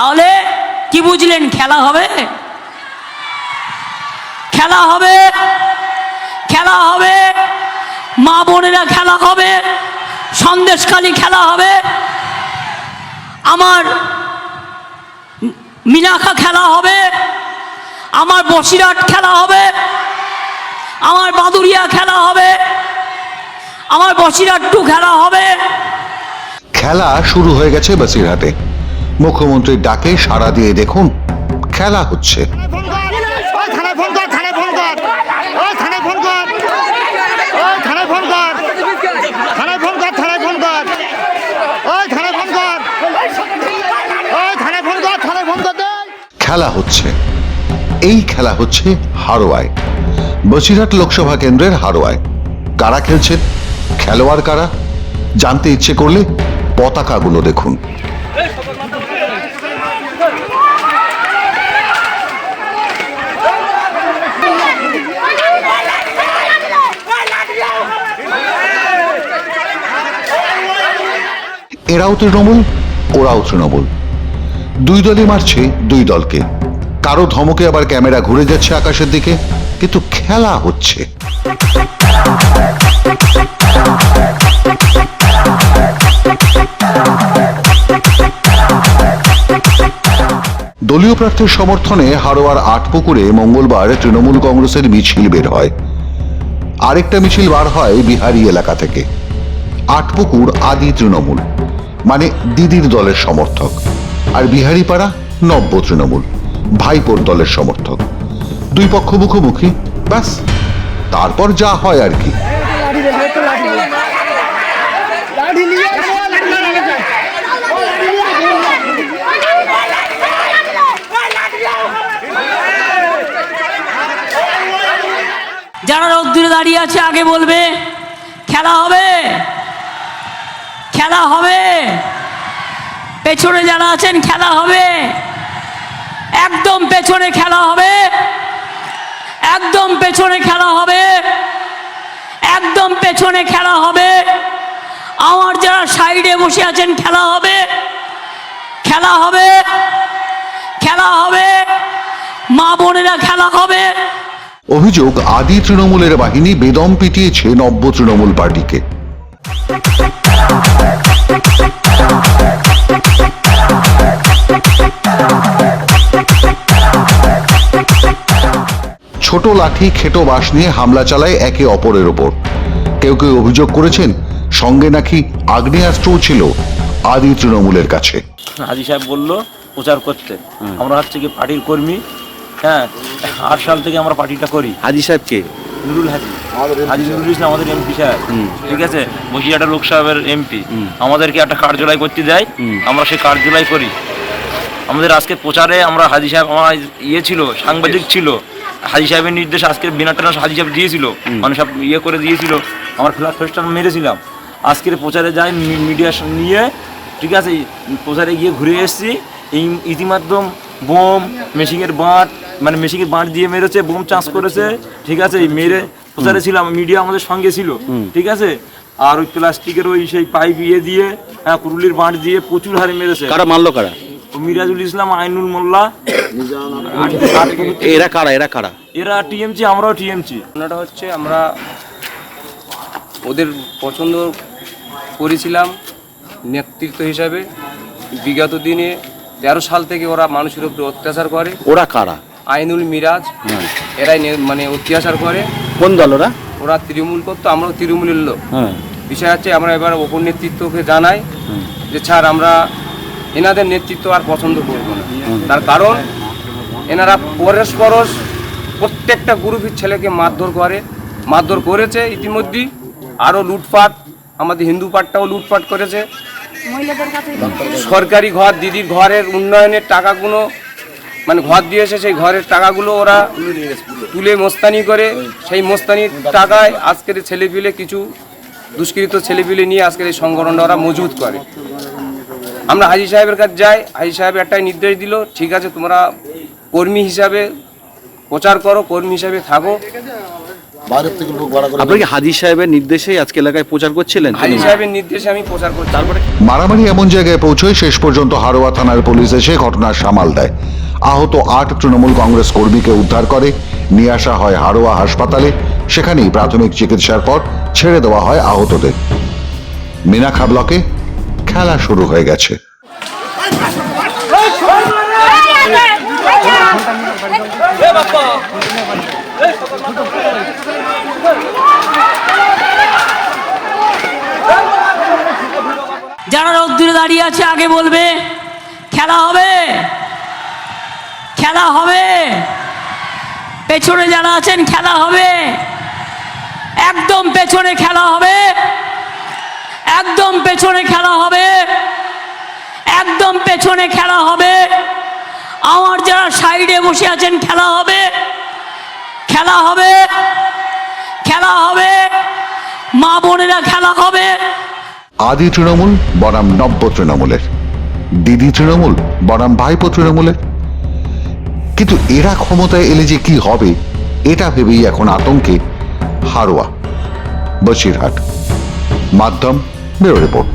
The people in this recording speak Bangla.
তাহলে কি বুঝলেন, খেলা হবে? খেলা হবে খেলা হবে, মা বোনেরা খেলা হবে, সন্দেশখালি খেলা হবে, আমার মিনাখা খেলা হবে, আমার বসিরহাট খেলা হবে, আমার বাদুরিয়া খেলা হবে, আমার বসিরহাট টু খেলা হবে। খেলা শুরু হয়ে গেছে বসিরহাটে। মুখ্যমন্ত্রীর ডাকে সাড়া দিয়ে দেখুন খেলা হচ্ছে। খেলা হচ্ছে। এই খেলা হচ্ছে হারোয়ায়। বসিরহাট লোকসভা কেন্দ্রের হারোয়ায়। কারা খেলছেন খেলোয়াড় কারা? জানতে ইচ্ছে করলে পতাকাগুলো দেখুন। এরাও তৃণমূল, ওরাও তৃণমূল। দুই দলই মারছে দুই দলকে। কারও ধমকে আবার ক্যামেরা ঘুরে যাচ্ছে আকাশের দিকে, কিন্তু খেলা হচ্ছে। দলীয় প্রার্থীর সমর্থনে হারোয়ার আটপুকুরে মঙ্গলবার তৃণমূল কংগ্রেসের মিছিল বের হয়। আরেকটা মিছিল বার হয় বিহারি এলাকা থেকে। আটপুকুর আদি তৃণমূল মানে দিদির দলের সমর্থক। আর বিহারিপাড়া, নব্য তৃণমূল, ভাইপোর দলের সমর্থক। দুই পক্ষ মুখোমুখি, ব্যাস। তারপর যা হয় আর কি। যারা রোদ্দুরে দাঁড়িয়ে আছে আগে বলবে, খেলা হবে খেলা হবে। পেছনে যারা আছেন, খেলা হবে। একদম পেছনে খেলা হবে। একদম পেছনে খেলা হবে। একদম পেছনে খেলা হবে। আমার যারা সাইডে বসে আছেন, খেলা হবে। খেলা হবে। খেলা হবে। মা বোনেরা খেলা হবে। অভিযোগ আদি তৃণমূলের বাহিনী বেদম পিটিয়েছে নব্য তৃণমূল পার্টিকে। ছোট লাঠি খেটো বাঁশ নিয়ে হামলা চালায় একে অপরের ওপর। কেউ কেউ অভিযোগ করেছেন সঙ্গে নাকি আগ্নেয়াস্ত্রও ছিল আদি তৃণমূলের কাছে। হাজি সাহেব বলল প্রচার করতে। আমরা হচ্ছে কি পার্টির কর্মী হ্যাঁ আট সাল থেকে আমরা পার্টিটা করি। হাজি সাহেবকে নুরুল হাজি। হাজি নুরুল ইসলাম আমাদের এমপি সাহেব। ঠিক আছে? বসিরহাটা লোকসভার এমপি আমাদেরকে একটা কার্যালয় করতে দেয়। আমরা সেই কার্যালয় করি। আমাদের আজকে প্রচারে আমরা হাজি সাহেব আমার ইয়ে ছিল সাংবাদিক ছিল। হাজি সাহেবের নির্দেশ আজকে বিনা টানা হাজি সাহেব দিয়েছিল। মানে সব ইয়ে করে দিয়েছিল। আমার ফ্ল্যাট ফেস্টার মেরেছিলাম। আজকের প্রচারে যাই মিডিয়া নিয়ে ঠিক আছে? প্রচারে গিয়ে ঘুরে এসেছি। এই ইতিমাধ্যম বোম মেশিনের বাঁট মানে মেশিনের বাঁট দিয়ে মেরেছে বোম চাষ করেছে ঠিক আছে? এই মেরে প্রচারে ছিলাম মিডিয়া আমাদের সঙ্গে ছিল ঠিক আছে? আর ওই প্লাস্টিকের ওই সেই পাইপ ইয়ে দিয়ে হ্যাঁ কুরুলির বাঁট দিয়ে প্রচুর হারে মেরেছে। কারা মারলো কারা? মিরাজুল ইসলাম আইনুল মোল্লা। এরা কারা এরা কারা? এরা টিএমসি আমরাও টিএমসি। ঘটনাটা হচ্ছে আমরা ওদের পছন্দ করেছিলাম নেতৃত্ব হিসাবে। বিগত দিনে তেরো সাল থেকে ওরা মানুষের উপরে অত্যাচার করে। ওরা কারা? আইনুল মিরাজ এরাই মানে অত্যাচার করে। কোন দল ওরা? ওরা তৃণমূল করতো আমরাও তৃণমূলের লোক। হ্যাঁ। বিষয় হচ্ছে আমরা এবার ওপর নেতৃত্বকে জানাই যে ছাড় আমরা এনাদের নেতৃত্ব আর পছন্দ করব না। তার কারণ এনারা পরস্পরস প্রত্যেকটা গ্রুপের ছেলেকে মারধর করে মারধর করেছে ইতিমধ্যেই। আরও লুটপাট আমাদের হিন্দু পাটটাও লুটপাট করেছে। সরকারি ঘর, দিদির ঘরের উন্নয়নের টাকাগুলো মানে ঘর দিয়েছে, সেই ঘরের টাকাগুলো ওরা তুলে মোস্তানি করে। সেই মোস্তানির টাকায় আজকের ছেলেপিলে কিছু দুষ্কৃত ছেলেপিলে নিয়ে আজকের এই সংগঠনটা ওরা মজুত করে। আমরা হাজি সাহেবের কাছে যাই, হাজি সাহেব একটাই নির্দেশ দিল, ঠিক আছে, তোমরা কর্মী হিসাবে প্রচার করো, কর্মী হিসাবে থাকো। বাইরের থেকে লোক ভাড়া করে আপনার কি হাজি সাহেবের নির্দেশেই আজকে এলাকায় প্রচার করছিলেন? হাজি সাহেবের নির্দেশে আমি প্রচার করছি। তারপরে? মারামারি এমন জায়গায় পৌঁছয় শেষ পর্যন্ত হারোয়া থানার পুলিশ এসে ঘটনার সামাল দেয়। আহত আট তৃণমূল কংগ্রেস কর্মীকে উদ্ধার করে। নিয়ে আসা হয় হারোয়া হাসপাতালে। সেখানেই প্রাথমিক চিকিৎসার পর ছেড়ে দেওয়া হয় আহতদের। মিনাখা ব্লকে খেলা শুরু হয়ে গেছে। যারা রোদ্দুরে দাঁড়িয়ে আছে আগে বলবে খেলা হবে খেলা হবে পেছনে যারা আছেন খেলা হবে একদম পেছনে খেলা হবে একদম পেছনে খেলা হবে একদম পেছনে খেলা হবে আমার যারা সাইডে বসে আছেন খেলা হবে খেলা হবে খেলা হবে মা বোনেরা খেলা হবে আদি তৃণমূল, বনাম নব্য তৃণমূলের। দিদি তৃণমূল, বনাম ভাইপো তৃণমূলের। কিন্তু এরা ক্ষমতায় এলে যে কি হবে, এটা ভেবেই এখন আতঙ্কে হারোয়া, বসিরহাট। মাধ্যম, ব্যুরো রিপোর্ট।